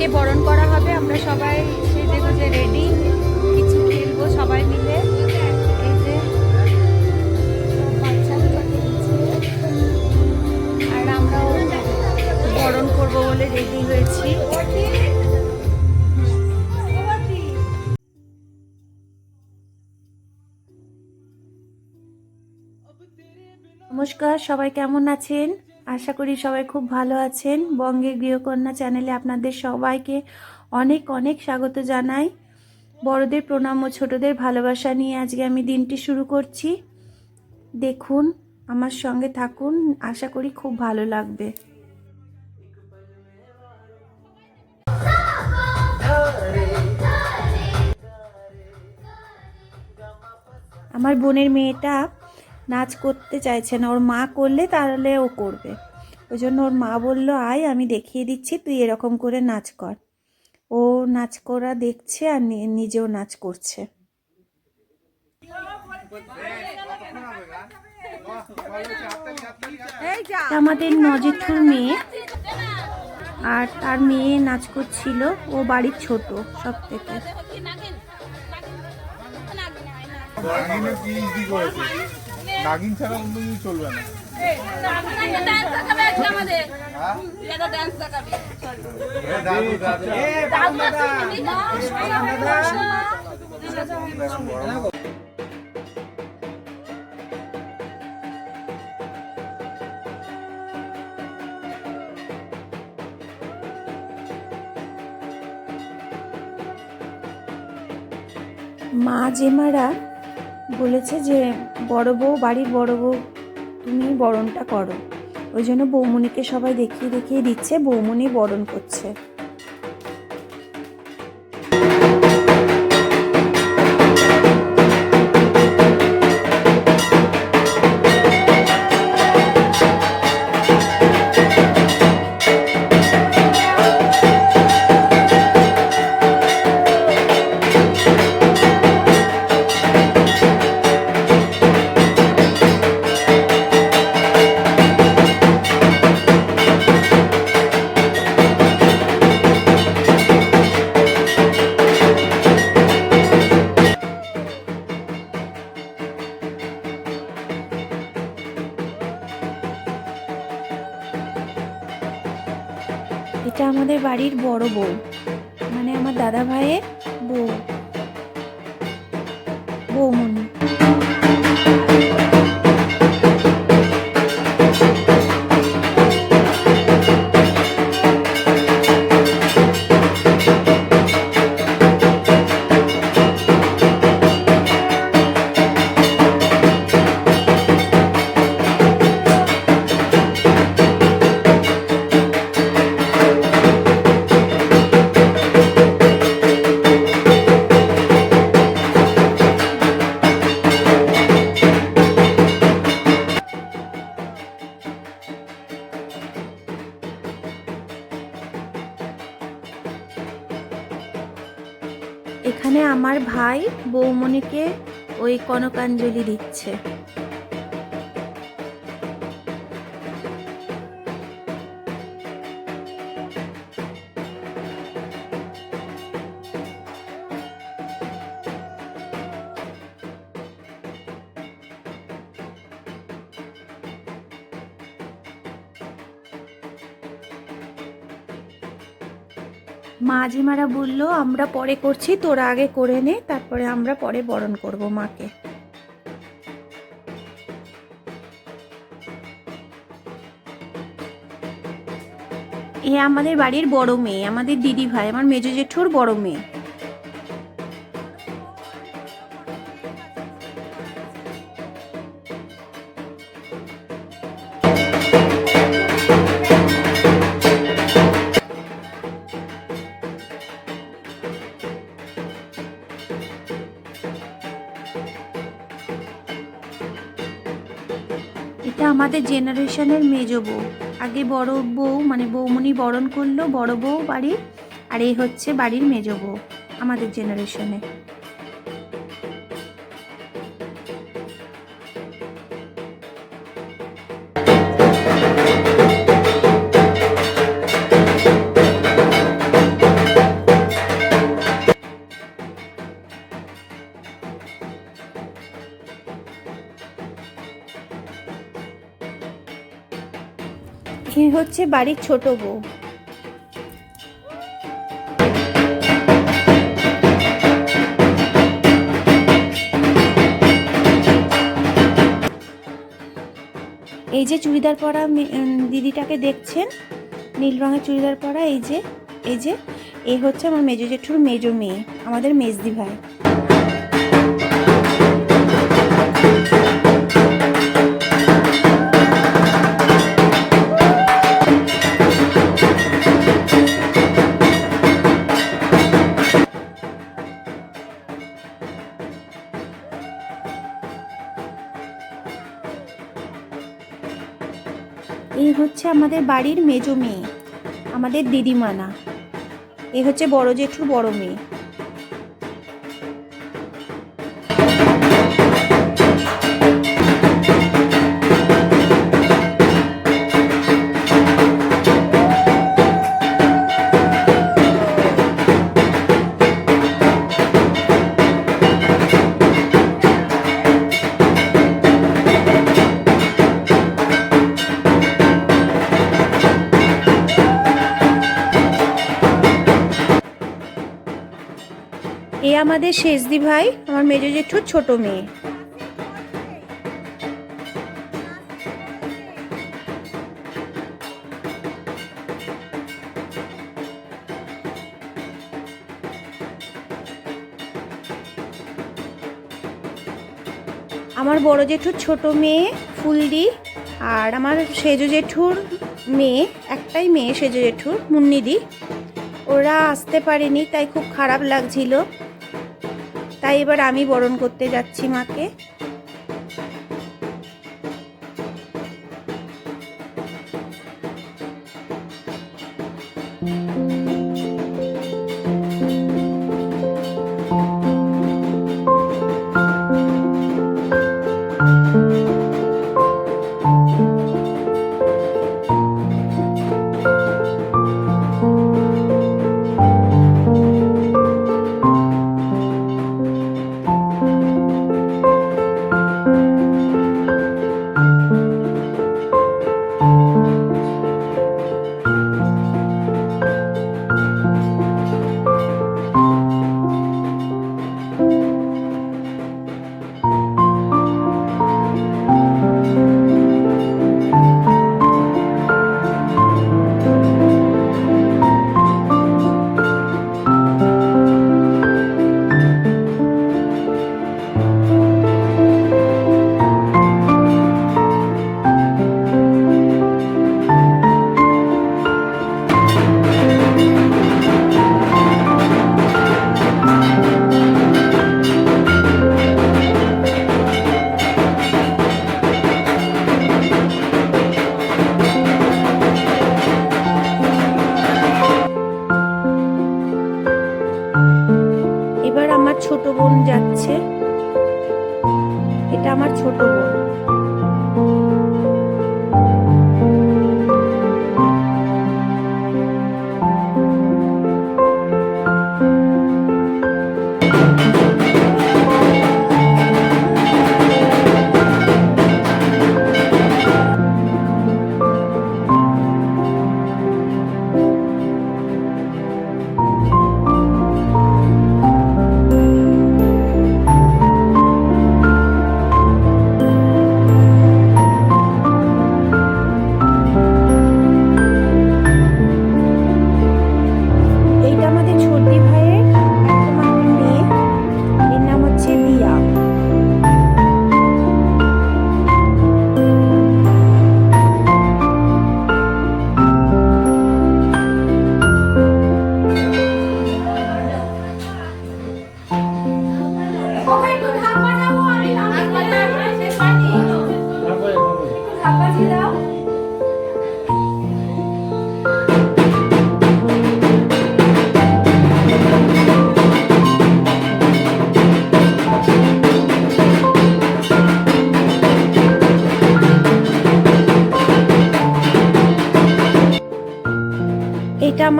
মাকে বরণ করা হবে। আমরা সবাই সেজে গুজে রেডি কিছু খেলব সবাই মিলে। যে। আর আমরাও বরণ করব বলে রেডি হয়েছি। নমস্কার, সবাই কেমন আছেন? আশা করি সবাই খুব ভালো আছেন। বঙ্গের গৃহকন্যা চ্যানেলে আপনাদের সবাইকে অনেক অনেক স্বাগত জানাই। বড়দের প্রণাম ও ছোটদের ভালোবাসা নিয়ে আজকে আমি দিনটি শুরু করছি। দেখুন, আমার সঙ্গে থাকুন, আশা করি খুব ভালো লাগবে। আমার বোনের মেয়েটা নাচ করতে চাইছে না। ওর মা করলে তাহলে ও করবে। ওই জন্য ওর মা বলল আয় আমি দেখিয়ে দিচ্ছি তুই এরকম করে নাচ কর। ও নাচ করা দেখছে আর নিজেও নাচ করছে। আমাদের নজেঠুর মেয়ে আর তার মেয়ে নাচ করছিল। ও বাড়ির ছোট সব থেকে। কি নাগিন ছাড়া অন্য কিছু চলবে না। মা জেমারা বলেছে যে বড় বউ, বাড়ির বড় বউ তুমি বরণটা করো। ওই জন্য বৌমনিকে সবাই দেখিয়ে দেখিয়ে দিচ্ছে বৌমনি বরণ করছে। বাড়ির কনকাঞ্জলি দিচ্ছে। মাঝিমারা বলল, আমরা পরে করছি, তোরা আগে করে নে, তারপরে আমরা পরে বরণ করব মাকে। এ আমাদের বাড়ির বড় মেয়ে, আমাদের দিদি ভাই, আমার মেজো জেঠুর বড় মেয়ে। এটা আমাদের জেনারেশনের মেজ বউ। আগে বড় বউ মানে বৌমনি বরণ করল, বড় বউ বাড়ির, আর এই হচ্ছে বাড়ির মেজ বউ, আমাদের জেনারেশনে হচ্ছে বাড়ির ছোট বউ। এই যে চুড়িদার পরা দিদিটাকে দেখছেন? নীল রঙের চুড়িদার পরা এই যে এই যে এই হচ্ছে আমার মেজো জেঠুর মেজো মেয়ে, আমাদের মেজদি ভাই। বাড়ির মেজো মেয়ে আমাদের দিদিমানা। এ হচ্ছে বড় জেঠুর বড় মেয়ে। আমাদের শেষদি ভাই, আমার মেজো জেঠুর ছোট মেয়ে। আমার বড় জেঠুর ছোট মেয়ে, ফুলদি, আর আমার সেজো জেঠুর মেয়ে, একটাই মেয়ে সেজো জেঠুর, মুন্নিদি। ওরা আসতে পারেনি, তাই খুব খারাপ লাগছিল। তাই এবার আমি বরণ করতে যাচ্ছি মাকে।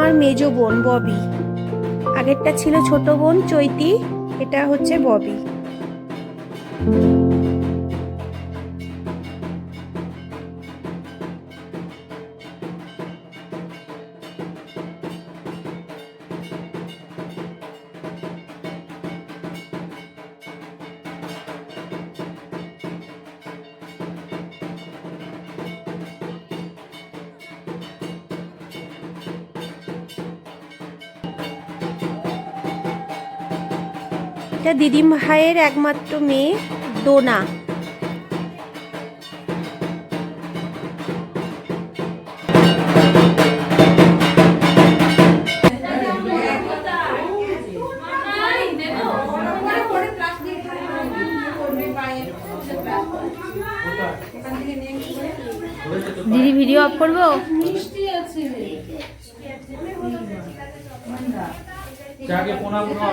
আমার মেজ বোন ববি। আগেরটা ছিল ছোট বোন চৈতি এটা হচ্ছে ববি। এটা দিদিম ভাইয়ের একমাত্র মেয়ে দোনা দিদি ভিডিও অফ করব? যাকে পোনা পোনা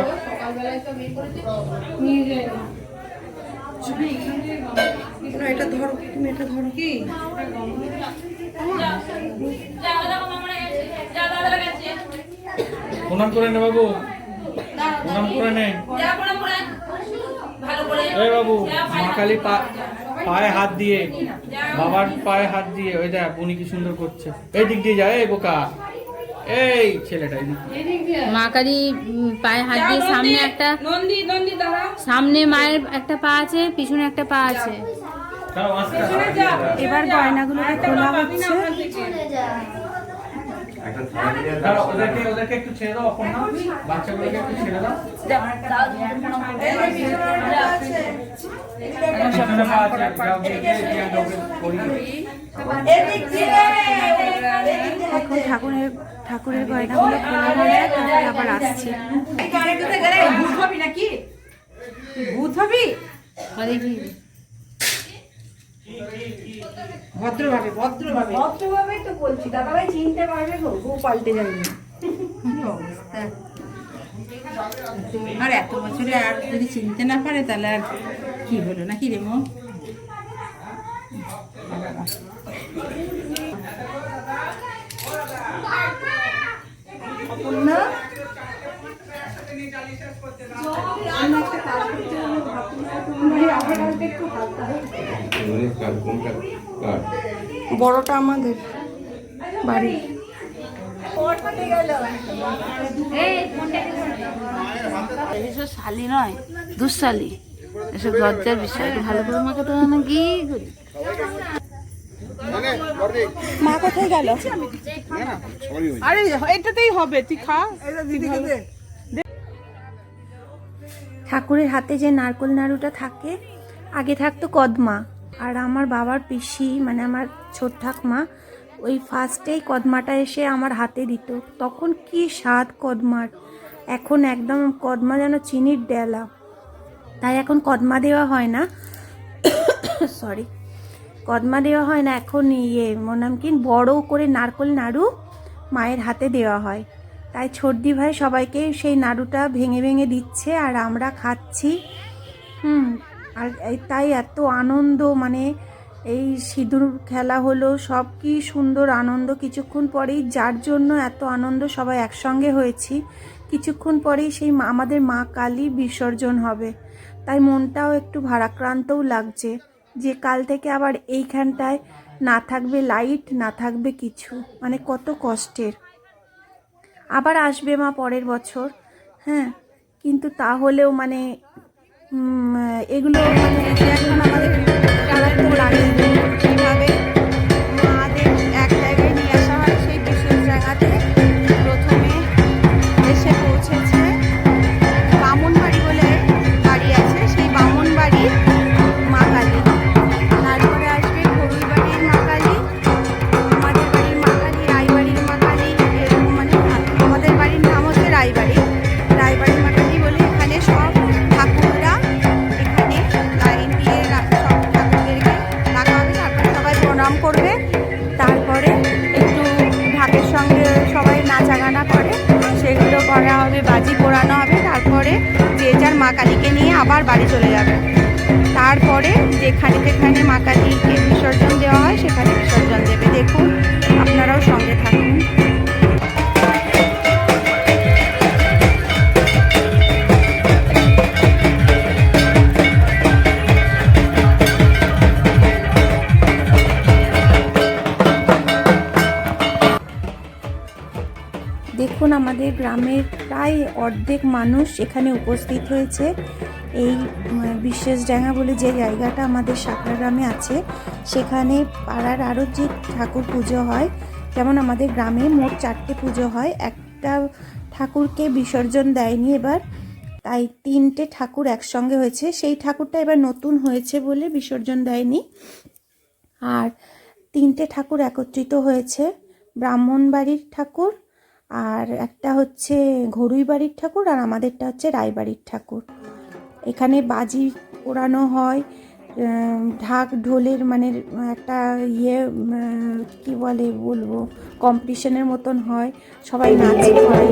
প্রণাম করে নে বাবু। প্রণাম করে নে। এই বাবু মা কালী পা- পায়ে হাত দিয়ে বাবার পায়ে হাত দিয়ে ওই দেখ উনি কি সুন্দর করছে। এই দিক দিয়ে যায় বোকা। এই ছেলেটা মা কালী পায়ে হাত দিয়ে সামনে একটা সামনে মায়ের একটা পা আছে পিছনে একটা পা আছে। দাঁড়াও, আস্তে আস্তে। এবার গয়নাগুলোকে খোলা হচ্ছে। এখন ঠাকুরের ঠাকুরের গয়নাগুলো খোলা হলে তারপরে আবার আসছে। ভূত হবি নাকি ভূত দেখি ভদ্রভাবে ভদ্রভাবে। ভদ্রভাবে তো বলছি দাদাভাই চিনতে পারবে গো পাল্টে যাবে না আর এত বছরে আর যদি চিনতে না পারে তাহলে আর কি হলো নাকি রে বড়টা আমাদের বাড়ি। শালি নয়, দুঃশালি। এসব লজ্জার বিষয় ভালো করে মাকে তো না কি করি? মা কোথায় গেল? আরে এটাতেই হবে তুই খা। ঠাকুরের হাতে যে নারকোল নাড়ুটা থাকে আগে থাকতো কদমা। আর আমার বাবার পিসি মানে আমার ছোট ঠাকমা ওই ফার্স্টেই কদমাটা এসে আমার হাতে দিত। তখন কি স্বাদ কদমার। এখন একদম কদমা যেন চিনির ডেলা। তাই এখন কদমা দেওয়া হয় না। সরি কদমা দেওয়া হয় না, এখন ইয়ে মনাম কি? বড় করে নারকোল নাড়ু মায়ের হাতে দেওয়া হয়। তাই ছর্দি ভাই সবাইকে সেই নাড়ুটা ভেঙে ভেঙে দিচ্ছে আর আমরা খাচ্ছি। হুম, আর তাই এত আনন্দ মানে এই সিঁদুর খেলা হলো, সব কি সুন্দর আনন্দ। কিছুক্ষণ পরেই যার জন্য এত আনন্দ, সবাই একসঙ্গে হয়েছি। কিছুক্ষণ পরেই সেই আমাদের মা কালী বিসর্জন হবে। তাই মনটাও একটু ভারাক্রান্তও লাগছে। যে কাল থেকে আবার এইখানটায় না থাকবে লাইট, না থাকবে কিছু। মানে কত কষ্টের। আবার আসবে মা পরের বছর। হ্যাঁ কিন্তু তাহলেও মানে এগুলো মানে আমাদের আমাদের গ্রামের প্রায় অর্ধেক মানুষ এখানে উপস্থিত হয়েছে। এই উম, বিশেষ ডাঙ্গা বলে যে জায়গাটা আমাদের সাকরা গ্রামে আছে সেখানে পাড়ার আরও যে ঠাকুর পুজো হয় যেমন আমাদের গ্রামে মোট চারটে পুজো হয়। একটা ঠাকুরকে বিসর্জন দেয়নি এবার তাই তিনটে ঠাকুর একসঙ্গে হয়েছে। সেই ঠাকুরটা এবার নতুন হয়েছে বলে বিসর্জন দেয়নি। আর তিনটে ঠাকুর একত্রিত হয়েছে ব্রাহ্মণবাড়ির ঠাকুর আর একটা হচ্ছে ঘরুই বাড়ির ঠাকুর আর আমাদেরটা হচ্ছে রায়বাড়ির ঠাকুর। এখানে বাজি পোড়ানো হয় ঢাক ঢোলের মানে একটা ইয়ে কি বলে বলব কম্পিটিশনের মতন হয়। সবাই নাচ হয়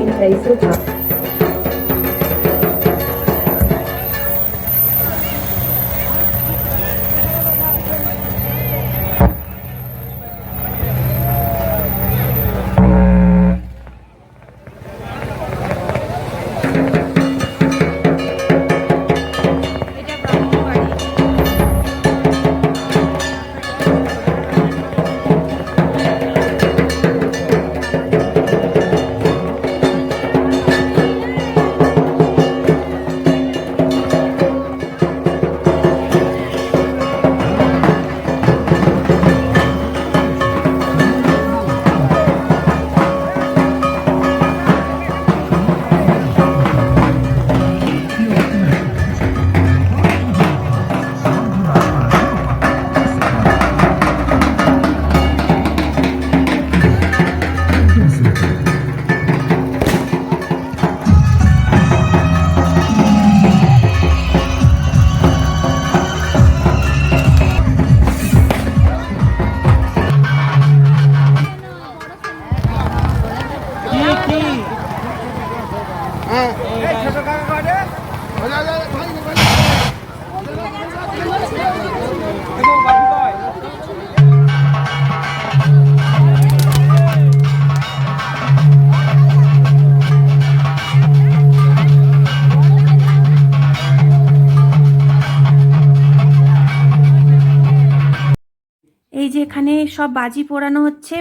সব বাজি পোড়ানো হচ্ছে।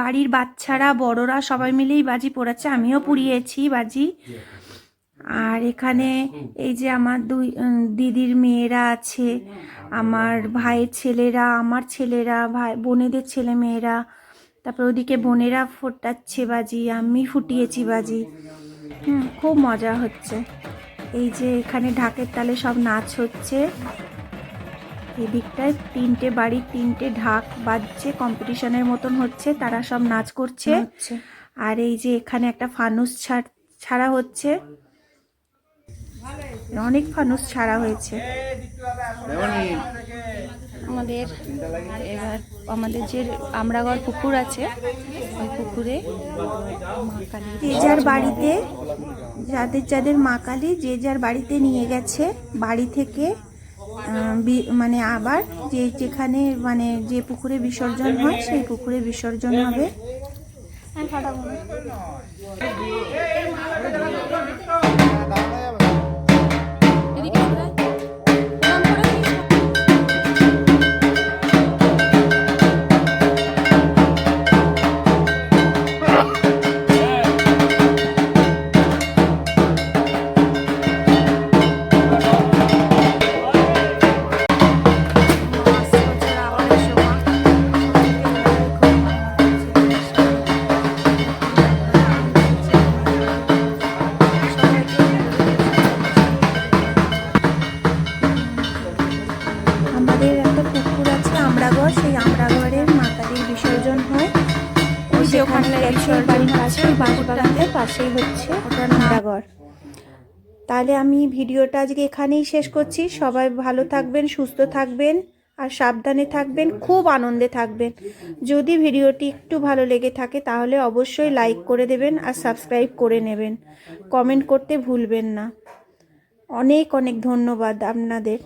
বাড়ির বাচ্চারা, বড়রা সবাই মিলেই বাজি পোড়াচ্ছে। আমিও পুড়িয়েছি বাজি। আর এখানে এই যে আমার দুই দিদির মেয়েরা আছে, আমার ভাইয়ের ছেলেরা, আমার ছেলেরা, ভাই, বোনেদের ছেলে মেয়েরা, তারপর ওদিকে বোনেরা ফোটাচ্ছে বাজি, আমি ফুটিয়েছি বাজি। হুম, খুব মজা হচ্ছে। এই যে এখানে ঢাকের তালে সব নাচ হচ্ছে। এদিকটায় তিনটে বাড়ির তিনটে ঢাক বাজছে কম্পিটিশনের মতন হচ্ছে তারা সব নাচ করছে। আর এই যে এখানে একটা ফানুস ছাড় হচ্ছে। অনেক ফানুস ছাড়া হয়েছে। আমাদের এবার আমাদের যে আমরাগড় পুকুর আছে ওই পুকুরে যে যার বাড়িতে যাদের যাদের মা কালী যে যার বাড়িতে নিয়ে গেছে বাড়ি থেকে মানে আবার যে যেখানে মানে যে পুকুরে বিসর্জন হয় সেই পুকুরে বিসর্জন হবে। পাশে বাগানের পাশেই হচ্ছে আমরাগড় তাহলে আমি ভিডিওটা আজকে এখানেই শেষ করছি। সবাই ভালো থাকবেন সুস্থ থাকবেন আর সাবধানে থাকবেন খুব আনন্দে থাকবেন। যদি ভিডিওটি একটু ভালো লেগে থাকে তাহলে অবশ্যই লাইক করে দেবেন আর সাবস্ক্রাইব করে নেবেন। কমেন্ট করতে ভুলবেন না। অনেক অনেক ধন্যবাদ আপনাদের।